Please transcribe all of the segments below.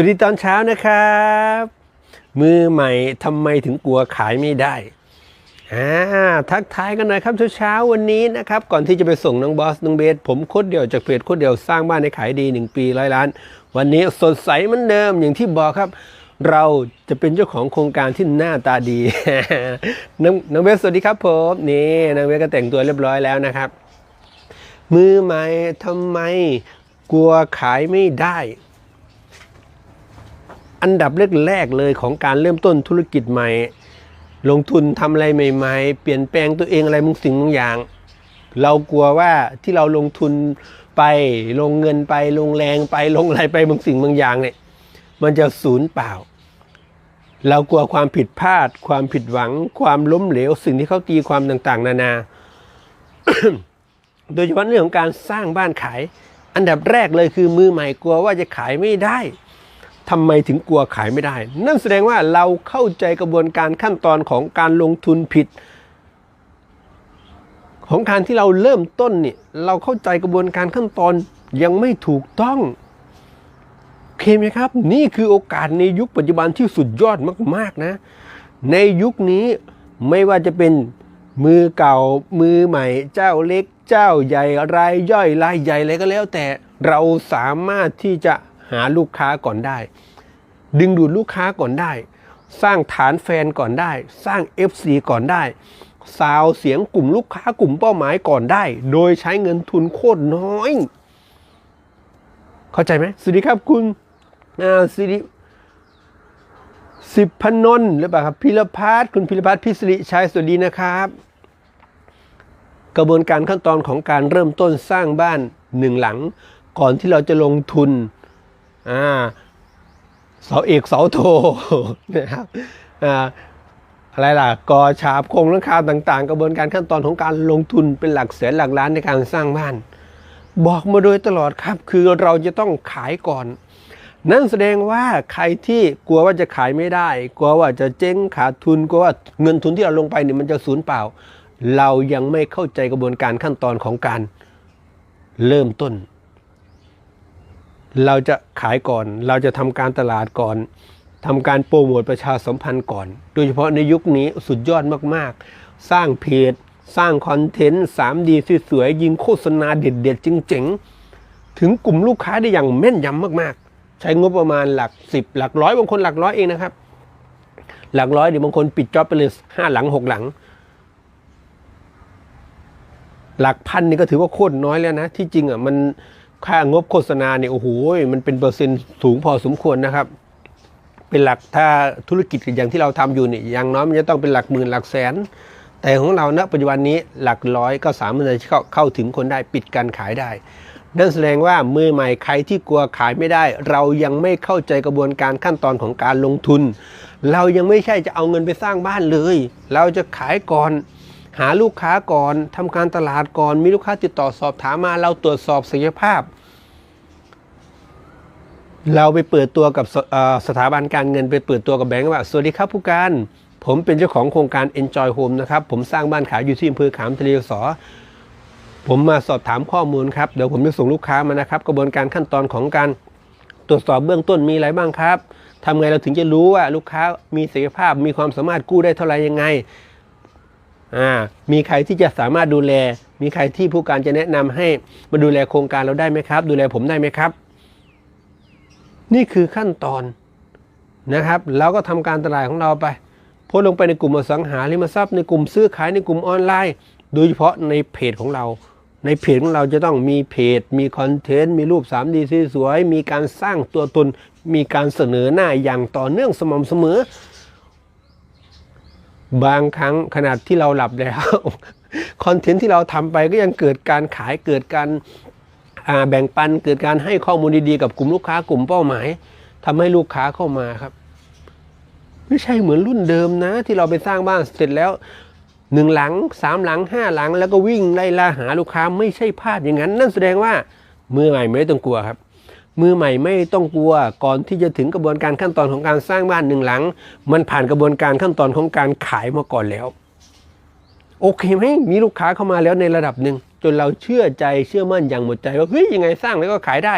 วัสดีตอนเช้านะครับ มือใหม่ทำไมถึงกลัวขายไม่ได้อ่าทักทายกันหน่อยครับเช้าๆวันนี้นะครับ ก่อนที่จะไปส่งน้องบอสน้องเบส ผมโคตรเดียวจากเพจโคตรเดียวสร้างบ้านให้ขายดี 1 ปีร้อยล้าน วันนี้สดใสเหมือนเดิมอย่างที่บอกครับ เราจะเป็นเจ้าของโครงการที่หน้าตาดีน้องน้องเบสสวัสดีครับผมนี่น้องเบสก็แต่งตัวเรียบร้อยแล้วนะครับ มือใหม่ทำไมกลัวขายไม่ได้ อันดับแรกๆเลยของการเริ่มต้นธุรกิจใหม่ ลงทุนทำอะไรใหม่ๆ เปลี่ยนแปลงตัวเองอะไรบางสิ่งบางอย่าง เรากลัวว่าที่เราลงทุนไปลงเงินไปลงแรงไปลงอะไรไปบางสิ่งบางอย่างเนี่ยมันจะสูญเปล่า เรากลัวความผิดพลาด ความผิดหวัง ความล้มเหลว สิ่งที่เขาตีความต่างๆ นานา โดยเฉพาะเรื่องของการสร้างบ้านขาย อันดับแรกเลยคือมือใหม่กลัวว่าจะขายไม่ได้ ทำไมถึงกลัวขายไม่ได้ นั่นแสดงว่าเราเข้าใจกระบวนการขั้นตอนของการลงทุนผิด ของการที่เราเริ่มต้นเนี่ยเราเข้าใจกระบวนการขั้นตอนยังไม่ถูกต้องโอเคไหมครับ นี่คือโอกาสในยุคปัจจุบันที่สุดยอดมาก ๆ นะ ในยุคนี้ไม่ว่าจะเป็นมือเก่ามือใหม่ เจ้าเล็ก เจ้าใหญ่รายย่อยรายใหญ่อะไรก็แล้วแต่เราสามารถที่จะ หาลูกค้าก่อนได้ ดึงดูดลูกค้าก่อนได้ สร้างฐานแฟนก่อนได้ สร้าง FC ก่อนได้ซาวเสียงกลุ่มลูกค้ากลุ่มเป้าหมายก่อนได้ โดยใช้เงินทุนโคตรน้อย เข้าใจไหมสวัสดีครับคุณอ่าสิริสิบพนนท์หรือเปล่าครับพิรพัฒน์คุณพิรพัฒน์พิศริชัยสวัสดีนะครับ กระบวนการขั้นตอนของการเริ่มต้นสร้างบ้านหนึ่งหลัง ก่อนที่เราจะลงทุน อ่าเสาเอกเสาโทนะครับอ่าอะไรล่ะกอฉาบโครงหลังคาต่าง ๆ กระบวนการขั้นตอนของการลงทุนเป็นหลักแสนหลักล้านในการสร้างบ้าน บอกมาโดยตลอดครับ คือเราจะต้องขายก่อน นั่นแสดงว่าใครที่กลัวว่าจะขายไม่ได้ กลัวว่าจะเจ๊งขาดทุนกลัวว่าเงินทุนที่เราลงไปเนี่ยมันจะสูญเปล่า เรายังไม่เข้าใจกระบวนการขั้นตอนของการเริ่มต้น เราจะขายก่อน เราจะทำการตลาดก่อนทำการโปรโมทประชาสัมพันธ์ก่อน โดยเฉพาะในยุคนี้สุดยอดมากๆ สร้างเพจ สร้างคอนเทนต์ 3D สวยๆยิงโฆษณาเด็ดๆเจ๋งๆ ถึงกลุ่มลูกค้าได้อย่างแม่นยำมากๆ ใช้งบประมาณหลักสิบหลักร้อยบางคนหลักร้อยเองนะครับ หลักร้อยเดี๋ยวบางคนปิดจ็อบไปเลยห้าหลังหกหลัง หลักพันนี่ก็ถือว่าโคตรน้อยแล้วนะ ที่จริงอะมัน ค่างบโฆษณาเนี่ยโอ้โหมันเป็นเปอร์เซ็นต์สูงพอสมควรนะครับ เป็นหลักถ้าธุรกิจอย่างที่เราทำอยู่เนี่ยอย่างน้อยมันจะต้องเป็นหลักหมื่นหลักแสน แต่ของเราณปัจจุบันนี้หลักร้อยก็สามารถจะเข้าเข้าถึงคนได้ปิดการขายได้นั่นแสดงว่ามือใหม่ใครที่กลัวขายไม่ได้ เรายังไม่เข้าใจกระบวนการขั้นตอนของการลงทุน เรายังไม่ใช่จะเอาเงินไปสร้างบ้านเลย เราจะขายก่อน หาลูกค้าก่อนทำการตลาดก่อน มีลูกค้าติดต่อสอบถามมาเราตรวจสอบศักยภาพ เราไปเปิดตัวกับสสถาบันการเงินไปเปิดตัวกับแบงก์ว่า สวัสดีครับผู้การ ผมเป็นเจ้าของโครงการ Enjoy Home นะครับ ผมสร้างบ้านขายอยู่ที่อำเภอขามทะเลสอผมมาสอบถามข้อมูลครับ เดี๋ยวผมจะส่งลูกค้ามานะครับ กระบวนการขั้นตอนของการตรวจสอบเบื้องต้นมีอะไรบ้างครับทำไงเราถึงจะรู้ว่าลูกค้ามีศักยภาพมีความสามารถกู้ได้เท่าไหร่ยังไง อ่ามีใครที่จะสามารถดูแล มีใครที่ผู้การจะแนะนำให้มาดูแลโครงการเราได้ไหมครับ ดูแลผมได้ไหมครับ นี่คือขั้นตอนนะครับเราก็ทำการตลาดของเราไปโพสลงไปในกลุ่มอสังหาริมทรัพย์ในกลุ่มซื้อขายในกลุ่มออนไลน์ โดยเฉพาะในเพจของเรา ในเพจของเราจะต้องมีเพจ มีคอนเทนต์ มีรูป 3D สวยๆมีการสร้างตัวตน มีการเสนอหน้าอย่างต่อเนื่องสม่ำเสมอ บางครั้งขนาดที่เราหลับแล้วคอนเทนต์ที่เราทำไปก็ยังเกิดการขายเกิดการาแบ่งปันเกิดการให้ข้อมูลดีๆกับกลุ่มลูกค้ากลุ่มเป้าหมายทำให้ลูกค้าเข้ามาครับ ไม่ใช่เหมือนรุ่นเดิมนะ ที่เราไปสร้างบ้านเสร็จแล้วหนึ่งหลังสามหลังห้าหลัง แล้วก็วิ่งไล่ล่าหาลูกค้าไม่ใช่ภาพอย่างนั้น นั่นแสดงว่ามือใหม่ไม่ต้องกลัวครับ มือใหม่ไม่ต้องกลัวก่อนที่จะถึงกระบวนการขั้นตอนของการสร้างบ้านหนึ่งหลัง มันผ่านกระบวนการขั้นตอนของการขายมาก่อนแล้ว โอเคไหมมีลูกค้าเข้ามาแล้วในระดับหนึ่งจนเราเชื่อใจเชื่อมั่นอย่างหมดใจว่าเฮ้ยยังไงสร้างแล้วก็ขายได้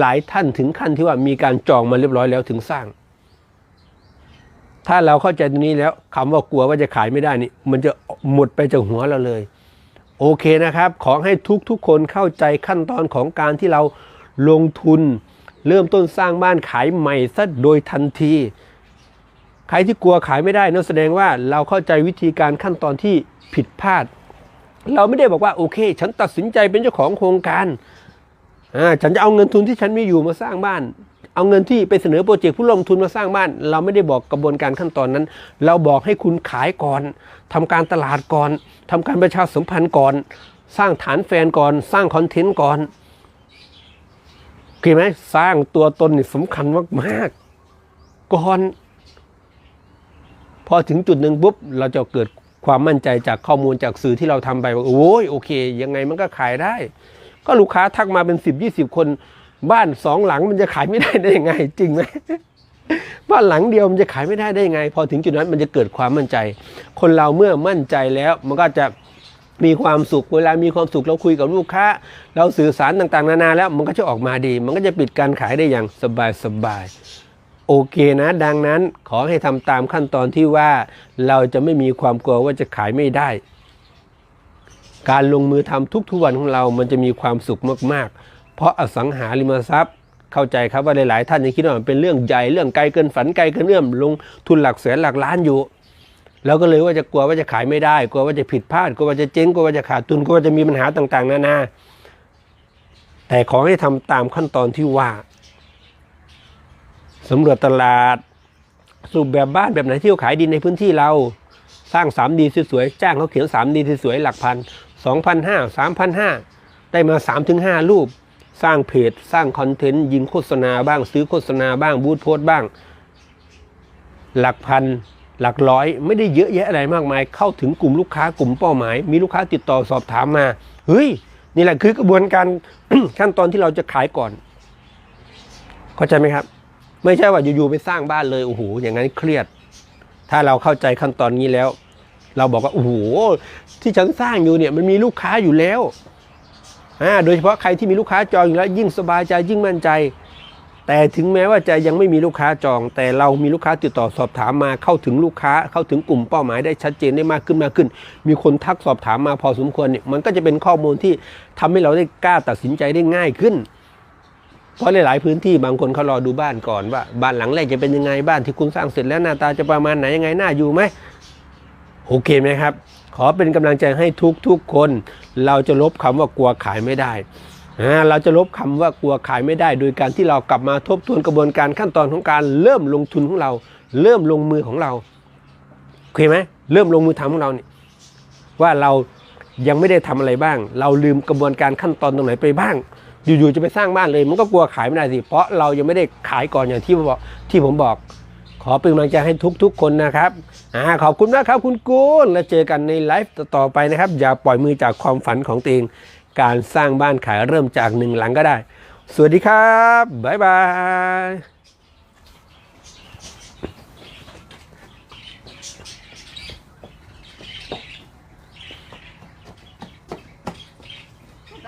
หลาย ๆ ท่านถึงขั้นที่ว่ามีการจองมาเรียบร้อยแล้วถึงสร้าง ถ้าเราเข้าใจตรงนี้แล้วคำว่ากลัวว่าจะขายไม่ได้นี่ มันจะหมดไปจากหัวเราเลย โอเคนะครับ ขอให้ทุกๆคนเข้าใจขั้นตอนของการที่เรา ลงทุน เริ่มต้นสร้างบ้านขายใหม่ซะโดยทันที ใครที่กลัวขายไม่ได้นั่นแสดงว่าเราเข้าใจวิธีการขั้นตอนที่ผิดพลาด เราไม่ได้บอกว่าโอเค ฉันตัดสินใจเป็นเจ้าของโครงการอ่าฉันจะเอาเงินทุนที่ฉันมีอยู่มาสร้างบ้านเอาเงินที่ไปเสนอโปรเจกต์ผู้ลงทุนมาสร้างบ้าน เราไม่ได้บอกกระบวนการขั้นตอนนั้น เราบอกให้คุณขายก่อนทำการตลาดก่อนทำการประชาสัมพันธ์ก่อน สร้างฐานแฟนก่อน สร้างคอนเทนต์ก่อน โอเคไหมสร้างตัวตนนี่สำคัญมากๆก่อน พอถึงจุดหนึ่งปุ๊บ เราจะเกิดความมั่นใจจากข้อมูลจากสื่อที่เราทำไปว่าโอ้ยโอเค ยังไงมันก็ขายได้ ก็ลูกค้าทักมาเป็นสิบยี่สิบคน บ้านสองหลังมันจะขายไม่ได้ได้ยังไง จริงไหมบ้านหลังเดียวมันจะขายไม่ได้ได้ยังไง พอถึงจุดนั้นมันจะเกิดความมั่นใจ คนเราเมื่อมั่นใจแล้วมันก็จะ มีความสุขเวลามีความสุขเราคุยกับลูกค้า เราสื่อสารต่างๆ นานาแล้วมันก็จะออกมาดี มันก็จะปิดการขายได้อย่างสบายสบายๆโอเคนะ ดังนั้นขอให้ทำตามขั้นตอนที่ว่าเราจะไม่มีความกลัวว่าจะขายไม่ได้ การลงมือทำทุกๆวันของเรามันจะมีความสุขมากๆ เพราะอสังหาริมทรัพย์เข้าใจครับว่าหลายๆ ท่านยังคิดว่ามันเป็นเรื่องใหญ่เรื่องไกลเกินฝันไกลเกินเอื้อมลงทุนหลักแสนหลักล้านอยู่ แล้วก็เลยว่าจะกลัวว่าจะขายไม่ได้ กลัวว่าจะผิดพลาด กลัวว่าจะเจ๊ง กลัวว่าจะขาดทุน กลัวว่าจะมีปัญหาต่างๆ นานา แต่ขอให้ทำตามขั้นตอนที่ว่าสำรวจตลาด สูบแบบบ้านแบบไหนที่ขาขายดีในพื้นที่เรา สร้าง 3D สวยๆ จ้างเขาเขียน 3D สวยๆ หลักพัน2,500 3,500 ได้มา 3-5 รูป สร้างเพจ สร้างคอนเทนต์ ยิงโฆษณาบ้าง ซื้อโฆษณาบ้าง บูธโพสต์บ้าง หลักพัน หลักร้อยไม่ได้เยอะแยะอะไรมากมาย เข้าถึงกลุ่มลูกค้ากลุ่มเป้าหมาย มีลูกค้าติดต่อสอบถามมา เฮ้ย นี่แหละคือกระบวนการขั้นตอนที่เราจะขายก่อน เข้าใจไหมครับ ไม่ใช่ว่าอยู่ๆไปสร้างบ้านเลยโอ้โหอย่างนั้นเครียด ถ้าเราเข้าใจขั้นตอนนี้แล้ว เราบอกว่าโอ้โหที่ฉันสร้างอยู่เนี่ยมันมีลูกค้าอยู่แล้วอ่าโดยเฉพาะใครที่มีลูกค้าจองอยู่แล้วยิ่งสบายใจยิ่งมั่นใจ แต่ถึงแม้ว่าจะยังไม่มีลูกค้าจอง แต่เรามีลูกค้าติดต่อสอบถามมาเข้าถึงลูกค้าเข้าถึงกลุ่มเป้าหมายได้ชัดเจนได้มากขึ้นมากขึ้น มีคนทักสอบถามมาพอสมควรเนี่ยมันก็จะเป็นข้อมูลที่ทำให้เราได้กล้าตัดสินใจได้ง่ายขึ้น เพราะหลาย ๆ พื้นที่บางคนเขารอดูบ้านก่อนว่า บ้านหลังแรกจะเป็นยังไงบ้านที่คุณสร้างเสร็จแล้วหน้าตาจะประมาณไหนยังไงน่าอยู่ไหมโอเคไหมครับ ขอเป็นกำลังใจให้ทุกๆคน เราจะลบคำว่ากลัวขายไม่ได้ เราจะลบคำว่ากลัวขายไม่ได้ โดยการที่เรากลับมาทบทวนกระบวนการขั้นตอนของการเริ่มลงทุนของเรา เริ่มลงมือของเราโอเคไหมเริ่มลงมือทำของเราเนี่ยว่าเรายังไม่ได้ทำอะไรบ้าง เราลืมกระบวนการขั้นตอนตรงไหนไปบ้าง อยู่ๆจะไปสร้างบ้านเลย มันก็กลัวขายไม่ได้สิ เพราะเรายังไม่ได้ขายก่อนอย่างที่ผมบอกที่ผมบอก ขอเป็นกำลังใจให้ทุกๆคนนะครับอ่าขอบคุณมากครับคุณกุลแล้วเจอกันในไลฟ์ต่อไปนะครับ อย่าปล่อยมือจากความฝันของตัวเอง การสร้างบ้านขายเริ่มจากหนึ่งหลังก็ได้ สวัสดีครับ บ๊ายบาย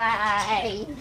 บาย